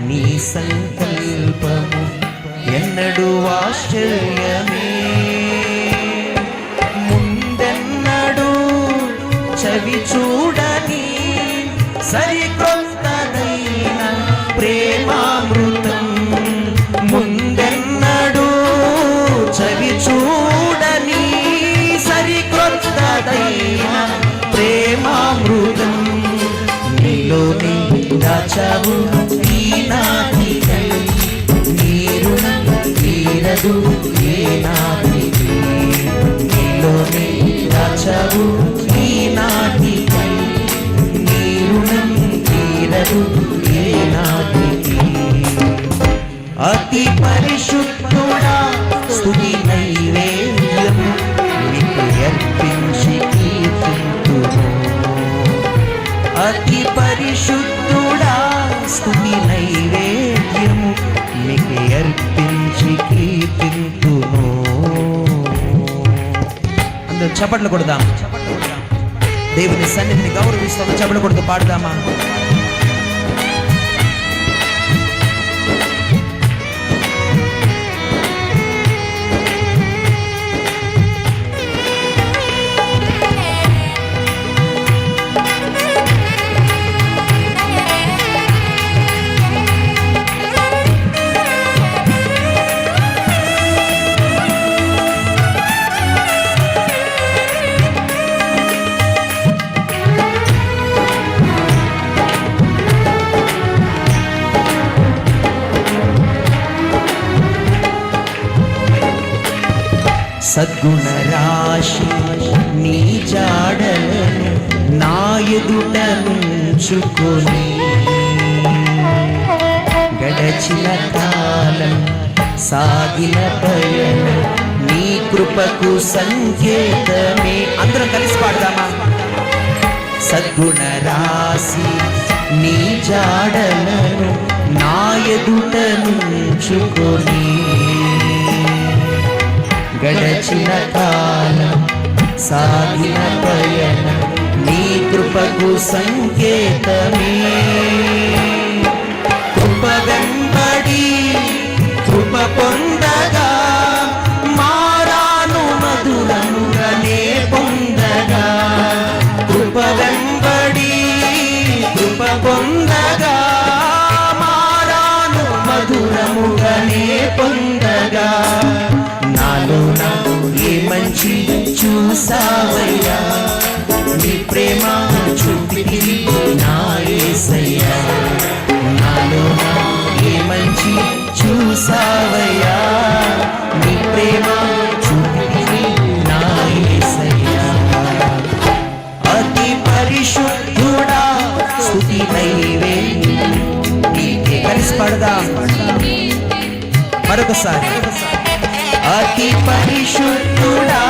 నీ సంకల్పము ఎన్నడు ఆశ్చర్యమే. ముందెన్నడు చవి చూడని సరికొత్తదైన ప్రేమామృతం. ముందెన్నడు చవి చూడని సరికొత్తదైన ప్రేమామృతం. నీలో నీ దాచావు తీరదు ఏనాటికి నీలోని దాచావు ఈనాటికై నీరు తీరదు. ఏనాటికి అతి పరిశుద్ధుడా స్థుతి నైవేద్యం నీకు అర్పించి కీర్తింతును అతి పరిశుద్ధుడా స్థుతి నైవేద్యము మీకు అర్పించి కీర్తింతును అందరూ చప్పట్లు కొడదాం. దేవుని సన్నిధిని గౌరవిస్తాము చప్పట్లు కొడుతూ పాడదామా? సద్గుణ రాశి నీ జాడలను నా ఎదుట నుంచుకొని గడచిన కాలం సాగిన పయనం నీ కృపకు సంకేతమే. అందరం కలిసి పాడదామా? సద్గుణ రాశి నీ జాడలను నా ఎదుట నుంచుకొని గడచిన కాలం సాగిన పయనం నీ కృపకు సంకేతమే. కృపగం చూచి చూసావయ్యా నీ ప్రేమ చూపితి నా నాలో ఏ మంచి చూసావయ్యా నీ ప్రేమ చూపితి నా అతి పరిశుద్ధుడా స్థుతి దైవే నీకే కలిసి పడదా. మరొకసారి. అతి పరిశుద్ధుడా.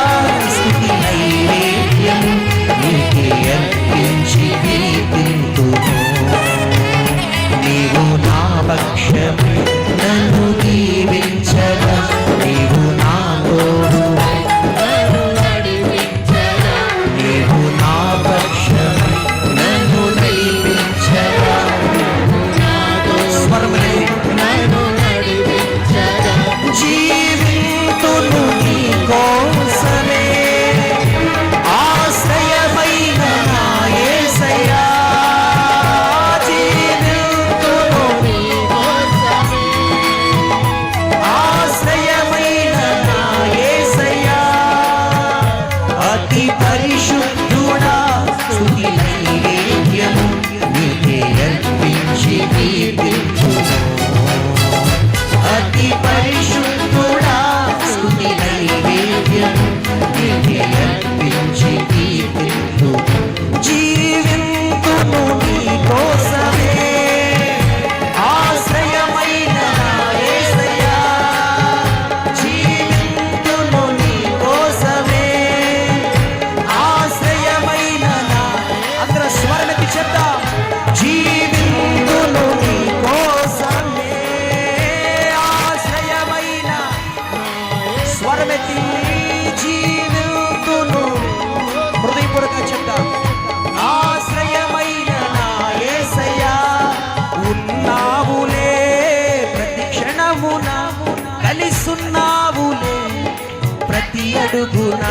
ప్రతి అడుగునా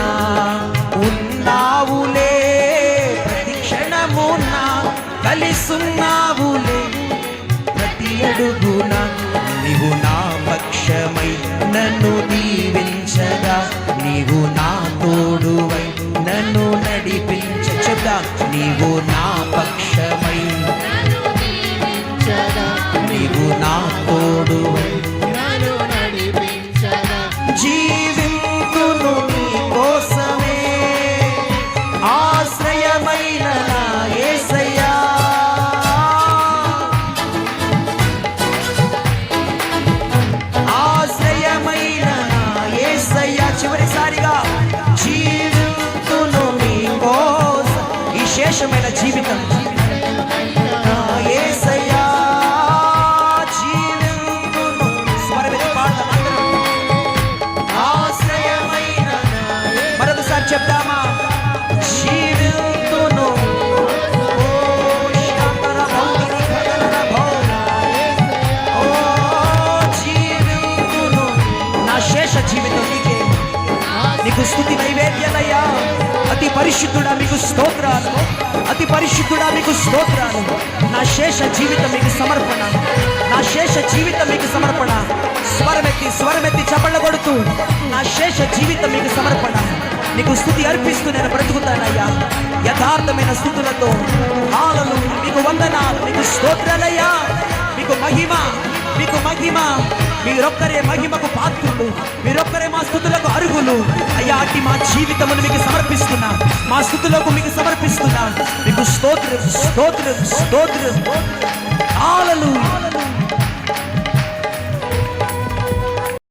ఉన్నావులే ప్రతి క్షణమున కలిసున్నావులే. ప్రతి అడుగునా నీవు నా పక్షమై నన్ను దీవించగా నీవు నా తోడువై నన్ను నడిపించ చెప్దా నీవు నా శేషమైన జీవితం. నా జీవితును జీవితును నా శేష జీవితం నీకే. నీకు స్థుతి నైవేద్యాలయ్యా. అతి పరిశుద్ధుడా మీకు స్తోత్రాలు. అతి పరిశుద్ధుడా మీకు స్తోత్రాలు. నా శేష జీవితం మీకు సమర్పణ. నా శేష జీవితం మీకు సమర్పణ. స్వరమెత్తి స్వరమెత్తి చపళ్ళ కొడుతూ నా శేష జీవితం మీకు సమర్పణ. నీకు స్థుతి అర్పిస్తూ నేను బ్రతుకుతానయ్యా. యథార్థమైన స్థుతులతో హాలలు మీకు వందనాలు మీకు స్తోత్రాలయ్యా. మీకు మహిమ మీకు మహిమ. మీరొక్కరే మహిమకు పాత్రులు మీరొక్కరే మా స్థుతులకు అరుగులు అయ్యా అట్టి మా జీవితమును మీకు సమర్పిస్తున్నా. మా స్థుతులకు మీకు సమర్పిస్తున్నా. మీకు స్తోత్రం స్తోత్రం స్తోత్రం. ఆలలు